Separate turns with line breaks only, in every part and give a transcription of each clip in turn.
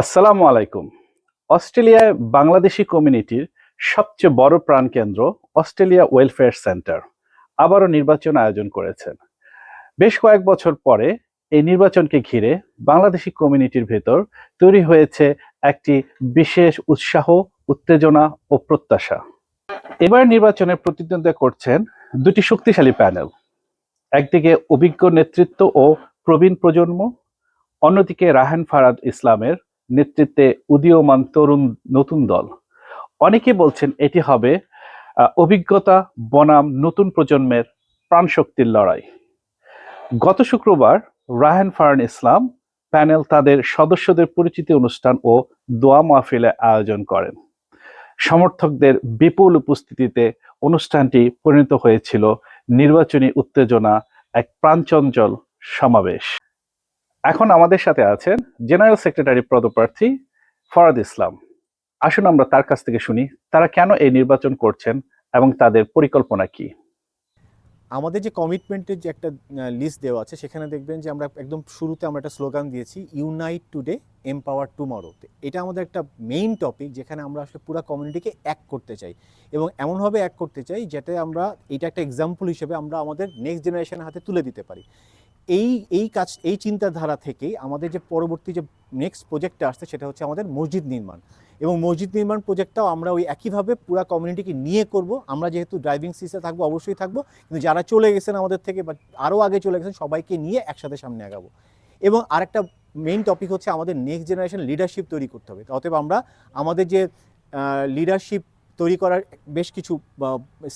আসসালামু আলাইকুম। অস্ট্রেলিয়ায় বাংলাদেশি কমিউনিটির সবচেয়ে বড় প্রাণকেন্দ্র অস্ট্রেলিয়া ওয়েলফেয়ার সেন্টার আবারও নির্বাচন আয়োজন করেছেন। বেশ কয়েক বছর পরে এই নির্বাচনকে ঘিরে বাংলাদেশি কমিউনিটির ভেতর তৈরি হয়েছে একটি বিশেষ উৎসাহ, উত্তেজনা ও প্রত্যাশা। এবার নির্বাচনে প্রতিদ্বন্দ্বিতা করছেন দুটি শক্তিশালী প্যানেল। একদিকে অভিজ্ঞ নেতৃত্ব ও প্রবীণ প্রজন্ম, অন্যদিকে রাহান ফারাদ ইসলামের নেতৃত্বে উদীয়মান তরুণ নতুন দল। অনেকে বলছেন এটি হবে অভিজ্ঞতা, বনাম, নতুন প্রজন্মের প্রাণশক্তির লড়াই। গত শুক্রবার রাহান ফারান ইসলাম প্যানেল তাদের সদস্যদের পরিচিতি অনুষ্ঠান ও দোয়া মাহফিলে আয়োজন করেন। সমর্থকদের বিপুল উপস্থিতিতে অনুষ্ঠানটি পরিণত হয়েছিল নির্বাচনী উত্তেজনা, এক প্রাণচঞ্চল সমাবেশ। এখন আমাদের সাথে আছেন জেনারেল সেক্রেটারি পদপ্রার্থী ফরাদ ইসলাম আসুন আমরা তার কাছ থেকে শুনি, তারা কেন এই নির্বাচন করছেন এবং তাদের পরিকল্পনা কি?
আমাদের যে কমিটমেন্টের যে একটা লিস্ট দেওয়া আছে, সেখানে দেখবেন যে আমরা একদম শুরুতে আমরা একটা স্লোগান দিয়েছি ইউনাইট টুডে এম্পাওয়ার টুমরো এটা আমাদের একটা মেইন টপিক যেখানে আমরা আসলে পুরো কমিউনিটিকে এক করতে চাই। এবং এমনভাবে এক করতে চাই যাতে আমরা, এটা একটা এক্সাম্পল হিসেবে আমরা আমাদের নেক্সট জেনারেশনের হাতে তুলে দিতে পারি। এই এই কাজ, এই চিন্তাধারা থেকেই আমাদের যে পরবর্তী যে নেক্সট প্রজেক্টটা আসছে সেটা হচ্ছে আমাদের মসজিদ নির্মাণ। এবং মসজিদ নির্মাণ প্রজেক্টটাও আমরা ওই একইভাবে পুরো কমিউনিটিকে নিয়ে করব। আমরা যেহেতু ড্রাইভিং সিটে থাকব, অবশ্যই থাকব। কিন্তু যারা চলে গেছেন আমাদের থেকে বা আরও আগে চলে গেছেন, সবাইকে নিয়ে একসাথে সামনে আগাবো। এবং আরেকটা মেইন টপিক হচ্ছে আমাদের নেক্সট জেনারেশন লিডারশিপ তৈরি করতে হবে। অতএব আমরা আমাদের যে লিডারশিপ তৈরি করার বেশ কিছু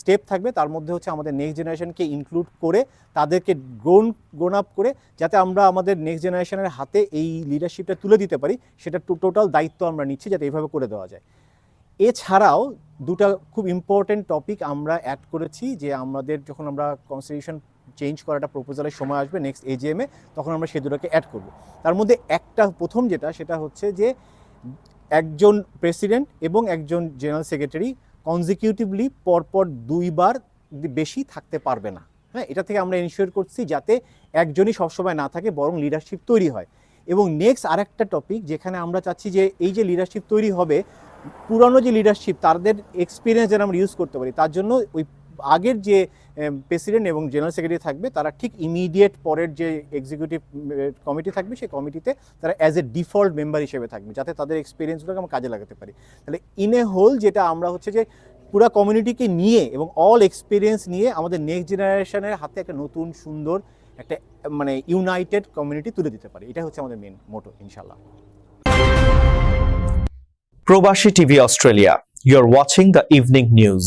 স্টেপ থাকবে। তার মধ্যে হচ্ছে আমাদের নেক্সট জেনারেশনকে ইনক্লুড করে তাদেরকে গ্রোন গ্রোন আপ করে যাতে আমরা আমাদের নেক্সট জেনারেশনের হাতে এই লিডারশিপটা তুলে দিতে পারি। সেটা টোটাল দায়িত্ব আমরা নিচ্ছি যাতে এইভাবে করে দেওয়া যায়। এছাড়াও দুটো খুব ইম্পর্টেন্ট টপিক আমরা অ্যাড করেছি যে আমাদের যখন আমরা কনস্টিটিউশন চেঞ্জ করাটা প্রপোজালের সময় আসবে নেক্সট এজিএমে তখন আমরা সেই দুটোকে অ্যাড করব। তার মধ্যে একটা প্রথম যেটা, সেটা হচ্ছে যে একজন প্রেসিডেন্ট এবং একজন জেনারেল সেক্রেটারি কনজিকিউটিভলি পরপর দুইবার বেশি থাকতে পারবে না। হ্যাঁ এটা থেকে আমরা এনশিওর করছি যাতে একজনই সবসময় না থাকে, বরং লিডারশিপ তৈরি হয়। এবং নেক্সট আরেকটা টপিক যেখানে আমরা চাচ্ছি যে এই যে লিডারশিপ তৈরি হবে, পুরনো যে লিডারশিপ তাদের এক্সপিরিয়েন্স যেন আমরা ইউজ করতে পারি, তার জন্য ওই আগের যে প্রেসিডেন্ট এবং জেনারেল সেক্রেটারি থাকবে, তারা ঠিক ইমিডিয়েট পরের যে এক্সিকিউটিভ কমিটি থাকবে, সেই কমিটিতে তারা অ্যাজ এ ডিফল্ট মেম্বার হিসেবে থাকবে, যাতে তাদের এক্সপিরিয়েন্সগুলোকে আমরা কাজে লাগাতে পারি। তাহলে ইন এ হোল যেটা আমরা হচ্ছে যে, পুরো কমিউনিটিকে নিয়ে এবং অল এক্সপিরিয়েন্স নিয়ে আমাদের নেক্সট জেনারেশনের হাতে একটা নতুন, সুন্দর, একটা মানে ইউনাইটেড কমিউনিটি তুলে দিতে পারি। এটা হচ্ছে আমাদের মেন মোটো ইনশাল্লাহ
প্রবাসী TV Australia you are watching the evening news.